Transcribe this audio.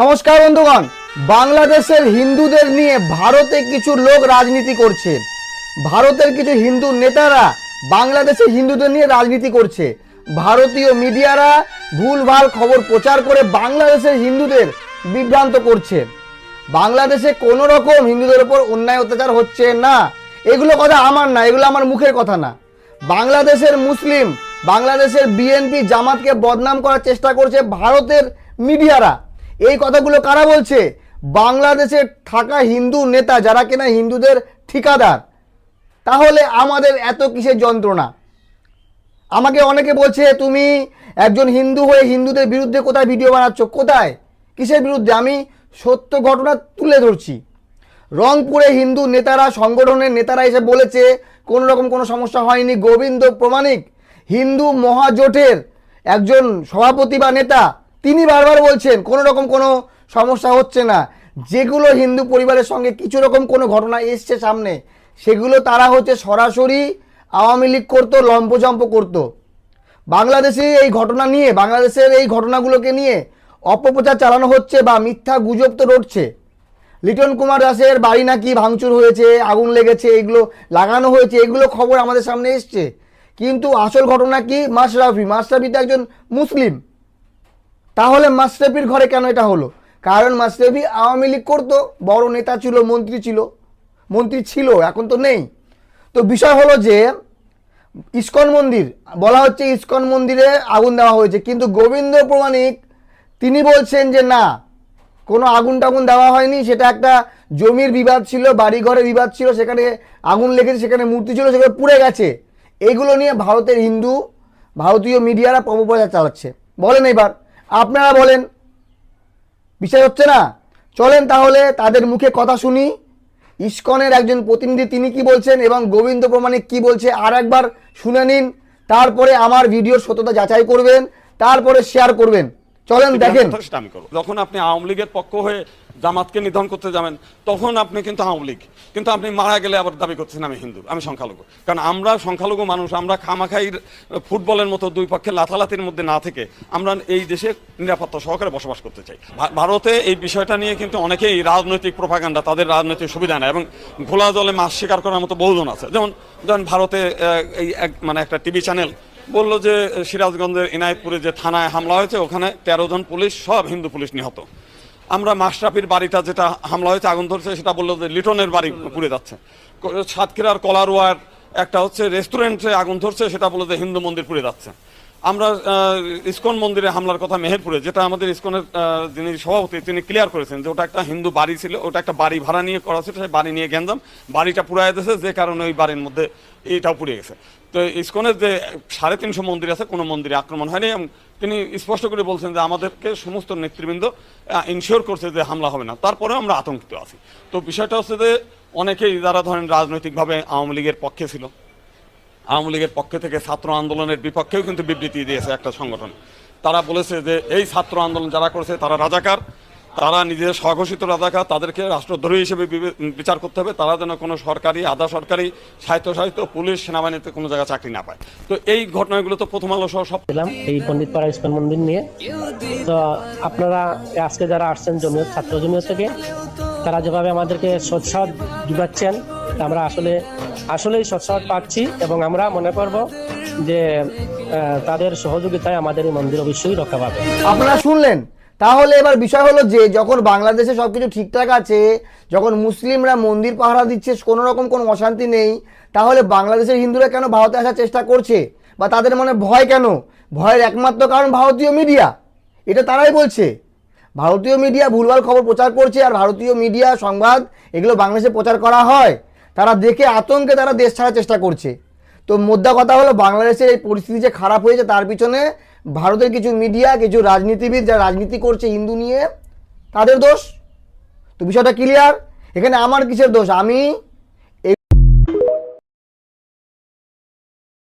নমস্কার বন্ধুগণ। বাংলাদেশের হিন্দুদের নিয়ে ভারতে কিছু লোক রাজনীতি করছে। ভারতের কিছু হিন্দু নেতারা বাংলাদেশের হিন্দুদের নিয়ে রাজনীতি করছে। ভারতীয় মিডিয়ারা ভুলভাল খবর প্রচার করে বাংলাদেশের হিন্দুদের বিভ্রান্ত করছে। বাংলাদেশে কোনো রকম হিন্দুদের ওপর অন্যায় অত্যাচার হচ্ছে না। এগুলো কথা আমার না, এগুলো আমার মুখের কথা না। বাংলাদেশের মুসলিম, বাংলাদেশের বিএনপি জামাতকে বদনাম করার চেষ্টা করছে ভারতের মিডিয়ারা। এই কথাগুলো কারা বলছে? বাংলাদেশে থাকা হিন্দু নেতা যারা কিনা হিন্দুদের ঠিকাদার, তাহলে আমাদের এত কিসের যন্ত্রণা? আমাকে অনেকে বলছে, তুমি একজন হিন্দু হয়ে হিন্দুদের বিরুদ্ধে কোথায় ভিডিও বানাচ্ছ? কোথায়? কিসের বিরুদ্ধে? আমি সত্য ঘটনা তুলে ধরছি। রংপুরে হিন্দু নেতারা, সংগঠনের নেতারা এসে বলেছে, কোনো রকম কোনো সমস্যা হয়নি। গোবিন্দ প্রমাণিক, হিন্দু মহাজোটের একজন সভাপতি বা নেতা তিনি বারবার বলছেন, কোনো রকম কোনো সমস্যা হচ্ছে না। যেগুলো হিন্দু পরিবারের সঙ্গে কিছু রকম কোনো ঘটনা এসছে সামনে, সেগুলো তারা হচ্ছে সরাসরি আওয়ামী লীগ করতো লম্পজম্প করতো। বাংলাদেশে এই ঘটনা নিয়ে, বাংলাদেশের এই ঘটনাগুলোকে নিয়ে অপপ্রচার চালানো হচ্ছে বা মিথ্যা গুজব তো রটছে। লিটন কুমার দাসের বাড়ি নাকি ভাঙচুর হয়েছে, আগুন লেগেছে, এগুলো লাগানো হয়েছে, এগুলো খবর আমাদের সামনে এসছে। কিন্তু আসল ঘটনা কি? মাশরাফি। মাশরাফি তো একজন মুসলিম। তাহলে মাশরাফির ঘরে কেন এটা হলো? কারণ মাশরাফি আওয়ামী লীগ করতো, বড় নেতা ছিল, মন্ত্রী ছিল মন্ত্রী ছিল, এখন তো নেই। তো বিষয় হলো যে, ইস্কন মন্দির, বলা হচ্ছে ইস্কন মন্দিরে আগুন দেওয়া হয়েছে, কিন্তু গোবিন্দ প্রমাণিক, তিনি বলছেন যে না, কোনো আগুন টাগুন দেওয়া হয়নি, সেটা একটা জমির বিবাদ ছিল বাড়ি ঘরে বিবাদ ছিল, সেখানে আগুন লেগেছে, সেখানে মূর্তি ছিল সেখানে পুড়ে গেছে। এগুলো নিয়ে ভারতের হিন্দু, ভারতীয় মিডিয়ারা অপপ্রচার চালাচ্ছে। বলেন এবার। আপনারা বলেন। বিশ্বাস হচ্ছে না? চলেন তাহলে তাদের মুখে কথা শুনি। ইস্কনের একজন প্রতিনিধি তিনি কি বলছেন এবং গোবিন্দ প্রমাণিক কি বলছে আর একবার শুনে নিন। তারপরে আমার ভিডিওর সত্যতা যাচাই করবেন তারপরে শেয়ার করবেন। চলেন দেখেন। যখন আপনি আওয়ামী লীগের পক্ষ হয়ে জামাতকে নিধন করতে যাবেন, তখন আপনি কিন্তু আওয়ামী লীগ। কিন্তু আপনি মারা গেলে আবার দাবি করছেন আমি হিন্দু, আমি সংখ্যালঘু। কারণ আমরা সংখ্যালঘু মানুষ, আমরা খামাখাই ফুটবলের মতো দুই পক্ষে লাথালাতির মধ্যে না থেকে আমরা এই দেশে নিরাপত্তা সহকারে বসবাস করতে চাই। ভারতে এই বিষয়টা নিয়ে কিন্তু অনেকেই রাজনৈতিক প্রভাকাণ্ডা তাদের রাজনৈতিক সুবিধা নেয় এবং ঘোলা জলে মাছ শিকার করার মতো বহুজন আছে। যেমন যেমন ভারতে এই এক মানে একটা টিভি চ্যানেল বলল যে, সিরাজগঞ্জের ইনায়তপুরে যে থানায় হামলা হয়েছে, ওখানে তেরো জন পুলিশ, সব হিন্দু পুলিশ নিহত। আমরা মাশরাফির বাড়িটা যেটা হামলা হয়েছে, আগুন ধরছে, সেটা বলল যে লিটনের বাড়ি পুড়ে যাচ্ছে। সাতক্ষীরার কলারোয়ার একটা হচ্ছে রেস্টুরেন্টে আগুন ধরছে, সেটা বলল যে হিন্দু মন্দির পুড়ে যাচ্ছে। আমরা ইসকন মন্দিরে হামলার কথা মেহেরপুরে, যেটা আমাদের ইসকনের যিনি সভাপতি, তিনি ক্লিয়ার করেছেন যে ওটা একটা হিন্দু বাড়ি ছিল, ওটা একটা বাড়ি ভাড়া নিয়ে করা ছিল সেই বাড়ি নিয়ে গেঞ্জাম বাড়িটা পুড়ায় দিয়েছে, যে কারণে ওই বাড়ির মধ্যে এটাও পুড়ে গেছে। তো ইসকনের যে সাড়ে তিনশো মন্দির আছে, কোনো মন্দিরে আক্রমণ হয়নি, এবং তিনি স্পষ্ট করে বলছেন যে আমাদেরকে সমস্ত নেতৃবৃন্দ ইনশিওর করছে যে হামলা হবে না। তারপরেও আমরা আতঙ্কিত আছি। তো বিষয়টা হচ্ছে যে, অনেকেই যারা ধরেন রাজনৈতিকভাবে আওয়ামী লীগের পক্ষে ছিল আওয়ামী লীগের পক্ষে থেকে ছাত্র আন্দোলনের বিপক্ষেও কিন্তু বিবৃতি দিয়েছে একটা সংগঠন। তারা বলেছে যে এই ছাত্র আন্দোলন যারা করেছে তারা রাজাকার, তারা নিজের স্বঘোষিত রাজাকার, তাদেরকে রাষ্ট্রদ্রোহী হিসেবে বিচার করতে হবে, তারা যেন কোনো সরকারি, আধা সরকারি সাহিত্য সাহিত্য পুলিশ সেনাবাহিনীতে কোনো জায়গায় চাকরি না পায়। তো এই ঘটনাগুলো তো প্রথম আলো সহ সব ছিলাম এই পণ্ডিতপাড়া ইস্কন মন্দির নিয়ে। তো আপনারা আজকে যারা আসছেন জমিয়ত ছাত্র জমিয়ত থেকে তারা যেভাবে আমাদেরকে সৎসাহ জুগাচ্ছেন আমরা আসলে, আসলেই সৎসাহ পাচ্ছি এবং আমরা মনে করব যে তাদের সহযোগিতায় আমাদের এই মন্দির অবশ্যই রক্ষা পাবে। আপনারা শুনলেন? তাহলে এবার বিষয় হলো যে, যখন বাংলাদেশে সব কিছু ঠিকঠাক আছে, যখন মুসলিমরা মন্দির পাহারা দিচ্ছে কোনো রকম কোনো অশান্তি নেই, তাহলে বাংলাদেশের হিন্দুরা কেন ভারতে আসার চেষ্টা করছে? বা তাদের মনে ভয় কেন? ভয়ের একমাত্র কারণ ভারতীয় মিডিয়া। এটা তারাই বলছে। ভারতীয় মিডিয়া ভুলভাল খবর প্রচার করছে আর ভারতীয় মিডিয়া সংবাদ এগুলো বাংলাদেশে প্রচার করা হয়। তারা দেখে আতঙ্কে তারা দেশ ছাড়ার চেষ্টা করছে। তো মোদ্দা কথা হলো, বাংলাদেশের এই পরিস্থিতি যে খারাপ হয়েছে তার পিছনে ভারতের কিছু মিডিয়া কিছু রাজনীতিবিদ যারা রাজনীতি করছে হিন্দু নিয়ে, তাদের দোষ। তো বিষয়টা ক্লিয়ার এখানে আমার কিসের দোষ? আমি